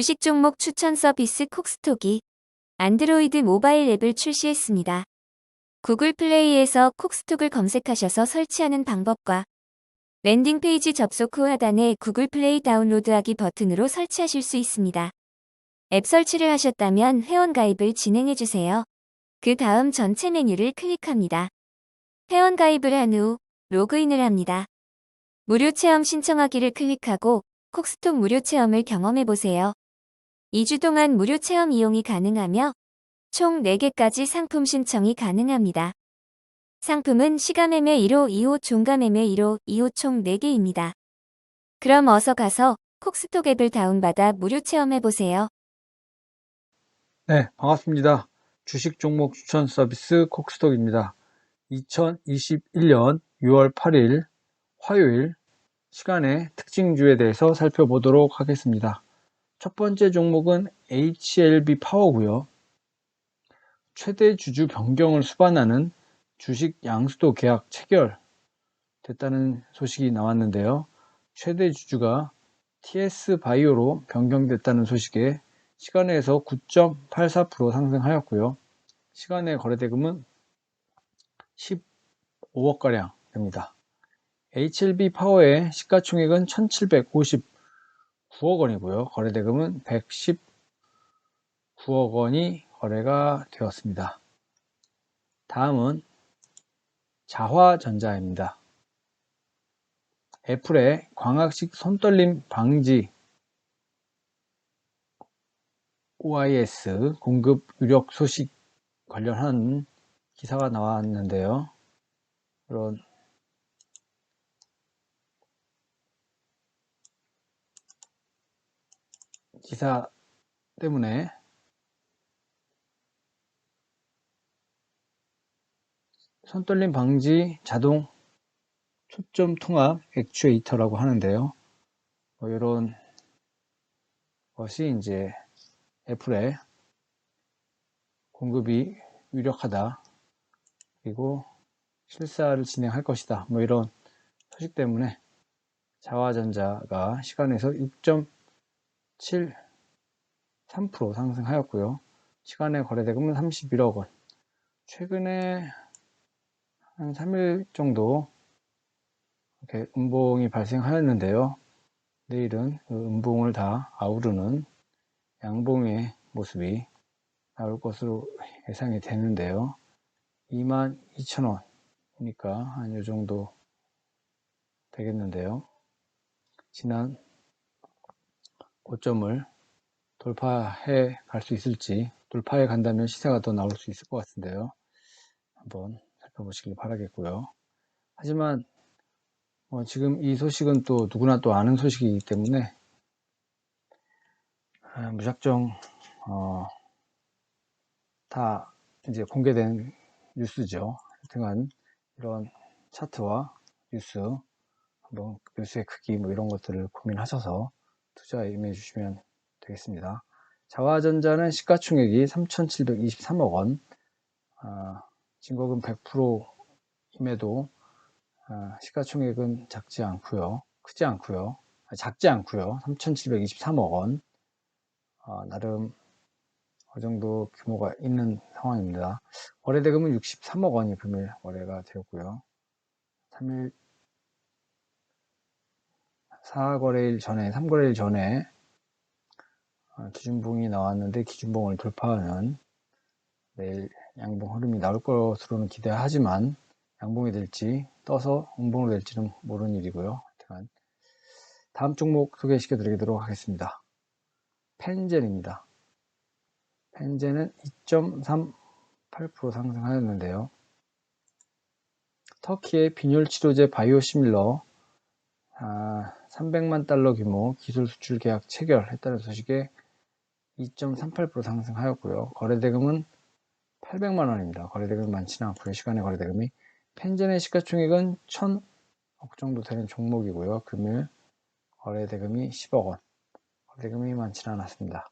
주식 종목 추천 서비스 콕스톡이 안드로이드 모바일 앱을 출시했습니다. 구글 플레이에서 콕스톡을 검색하셔서 설치하는 방법과 랜딩 페이지 접속 후 하단에 구글 플레이 다운로드하기 버튼으로 설치하실 수 있습니다. 앱 설치를 하셨다면 회원 가입을 진행해 주세요. 그 다음 전체 메뉴를 클릭합니다. 회원 가입을 한 후 로그인을 합니다. 무료 체험 신청하기를 클릭하고 콕스톡 무료 체험을 경험해 보세요. 2주 동안 무료 체험 이용이 가능하며 총 4개까지 상품 신청이 가능합니다. 상품은 시가매매 1호, 2호, 종가매매 1호, 2호 총 4개입니다. 그럼 어서 가서 콕스톡 앱을 다운받아 무료 체험해보세요. 네, 반갑습니다. 주식 종목 추천 서비스 콕스톡입니다. 2021년 6월 8일 화요일 시간의 특징주에 대해서 살펴보도록 하겠습니다. 첫 번째 종목은 HLB 파워고요. 최대 주주 변경을 수반하는 주식 양수도 계약 체결 됐다는 소식이 나왔는데요. 최대 주주가 TS 바이오로 변경됐다는 소식에 시간에서 9.84% 상승하였고요. 시간의 거래대금은 15억가량 됩니다. HLB 파워의 시가총액은 1759억 원이고요. 거래대금은 119억 원이 거래가 되었습니다. 다음은 자화전자입니다. 애플의 광학식 손떨림 방지 OIS 공급 유력 소식 관련한 기사가 나왔는데요. 이런 기사 때문에 손떨림 방지 자동 초점 통합 액추에이터라고 하는데요. 뭐 이런 것이 이제 애플의 공급이 유력하다. 그리고 실사를 진행할 것이다. 뭐 이런 소식 때문에 자화전자가 시간에서 6.73% 상승하였고요. 시간의 거래대금은 31억 원. 최근에 한 3일 정도 이렇게 음봉이 발생하였는데요. 내일은 그 음봉을 다 아우르는 양봉의 모습이 나올 것으로 예상이 되는데요. 22,000원이니까 한요 정도 되겠는데요. 지난 고점을 돌파해 갈 수 있을지 돌파해 간다면 시세가 더 나올 수 있을 것 같은데요. 한번 살펴보시길 바라겠고요. 하지만 어, 지금 이 소식은 또 누구나 또 아는 소식이기 때문에 아, 무작정 어, 다 이제 공개된 뉴스죠. 하여튼간 이런 차트와 뉴스 한번 뉴스의 크기 뭐 이런 것들을 고민하셔서 투자에 임해 주시면 되겠습니다. 자화전자는 시가총액이 3,723억 원, 아, 진거금 100%임에도 아, 시가총액은 작지 않고요, 크지 않고요, 아, 작지 않고요, 3,723억 원, 아, 나름 어느 정도 규모가 있는 상황입니다. 거래대금은 63억 원이 금일 거래가 되었고요. 3일 4거래일 전에 3거래일 전에 어, 기준봉이 나왔는데 기준봉을 돌파하는 내일 양봉 흐름이 나올 것으로는 기대하지만 양봉이 될지 떠서 음봉으로 될지는 모르는 일이고요. 다음 종목 소개시켜 드리도록 하겠습니다. 펜젠입니다. 펜젠은 2.38% 상승하였는데요. 터키의 빈혈 치료제 바이오시밀러 아, 300만 달러 규모 기술 수출 계약 체결했다는 소식에 2.38% 상승하였고요. 거래대금은 800만 원입니다. 거래대금이 많지는 않고요. 시간의 거래대금이 펜젠의 시가총액은 1000억 정도 되는 종목이고요. 금일 거래대금이 10억 원. 거래대금이 많지는 않았습니다.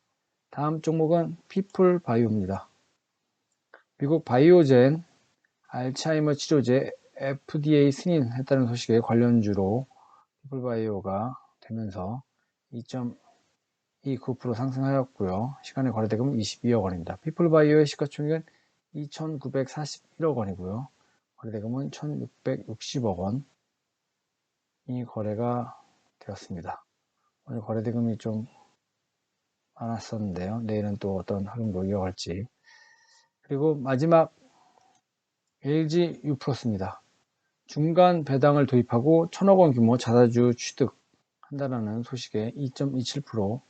다음 종목은 피플 바이오입니다. 미국 바이오젠 알츠하이머 치료제 FDA 승인했다는 소식에 관련주로 피플바이오가 되면서 2.1% 2.9% 상승하였고요. 시간의 거래대금은 22억 원입니다. 피플바이오의 시가총액은 2,941억 원이고요. 거래대금은 1,660억 원 이 거래가 되었습니다. 오늘 거래대금이 좀 많았었는데요. 내일은 또 어떤 흐름으로 이어갈지. 그리고 마지막 LG U+입니다. 중간 배당을 도입하고 1천억 원 규모 자사주 취득한다라는 소식에 2.27%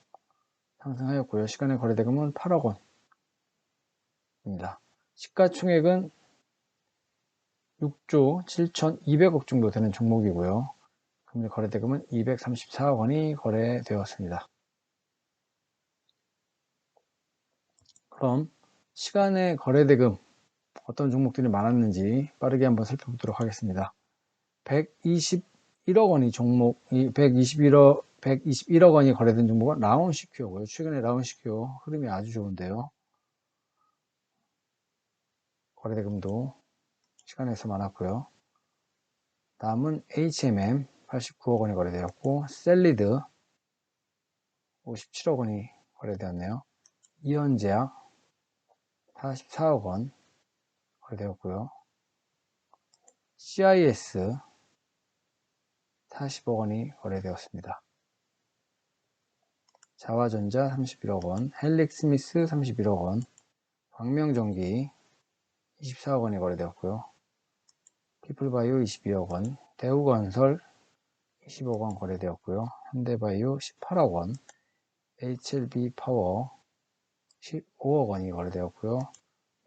상승하였고요. 시간의 거래대금은 8억 원입니다. 시가총액은 6조 7,200억 정도 되는 종목이고요. 금일 거래대금은 234억 원이 거래되었습니다. 그럼 시간의 거래대금 어떤 종목들이 많았는지 빠르게 한번 살펴보도록 하겠습니다. 121억 원이 종목, 121억, 121억 원이 거래된 종목은 라운시큐어고요. 최근에 라운시큐어 흐름이 아주 좋은데요. 거래대금도 시간에서 많았고요. 다음은 HMM 89억 원이 거래되었고 셀리드 57억 원이 거래되었네요. 이현제약 44억 원 되었고요. CIS 40억 원이 거래되었습니다. 자화전자 31억 원, 헬릭 스미스 31억 원, 광명전기 24억 원이 거래되었고요. 피플바이오 22억 원, 대우건설 20억 원 거래되었고요. 현대바이오 18억 원, HLB 파워 15억 원이 거래되었고요.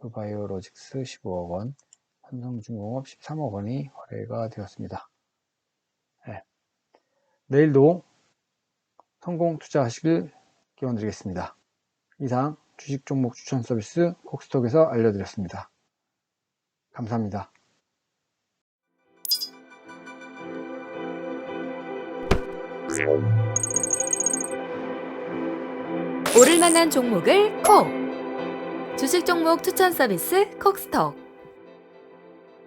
바이오로직스 15억 원, 삼성중공업 13억 원이 거래가 되었습니다. 네. 내일도 성공 투자하시길 기원드리겠습니다. 이상 주식 종목 추천 서비스 콕스톡에서 알려드렸습니다. 감사합니다. 오를 만한 종목을 콕! 주식 종목 추천 서비스 콕스톡